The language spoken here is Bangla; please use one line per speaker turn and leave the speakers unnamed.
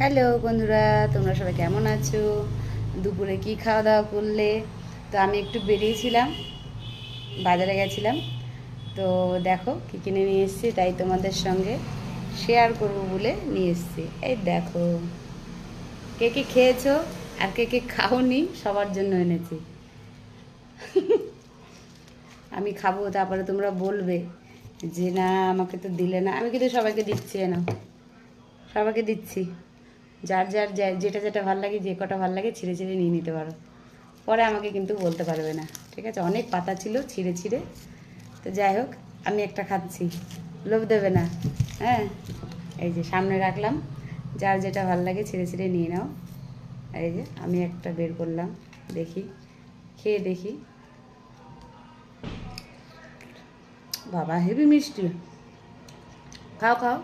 হ্যালো বন্ধুরা, তোমরা সবাই কেমন আছো? দুপুরে কি খাওয়া দাওয়া করলে? তো আমি একটু বেরিয়েছিলাম, বাজারে গেছিলাম। তো দেখো কী কিনে নিয়ে এসেছি, তাই তোমাদের সঙ্গে শেয়ার করব বলে নিয়ে এসেছি। এই দেখো, কে কে খেয়েছো আর কে কে খাওনি সবার জন্য এনেছি। আমি খাব, তারপরে তোমরা বলবে যে না, আমাকে তো দিলে না। আমি কিন্তু সবাইকে দিচ্ছি না সবাইকে দিচ্ছি। যার যার যেটা যেটা ভালো লাগে, যে কটা ভালো লাগে, ছিঁড়ে ছিঁড়ে নিয়ে নিতে পারো। পরে আমাকে কিন্তু বলতে পারবে না, ঠিক আছে? অনেক পাতা ছিল, ছিঁড়ে ছিঁড়ে। তো যাই হোক, আমি একটা খাচ্ছি। লোভ দেবে না হ্যাঁ? এই যে, সামনে রাখলাম। যার যেটা ভালো লাগে, ছিঁড়ে ছিঁড়ে নিয়ে নাও। এই যে, আমি একটা বের করলাম, দেখি। খেয়ে দেখি। বাবা, হেভি মিষ্টি। খাও খাও।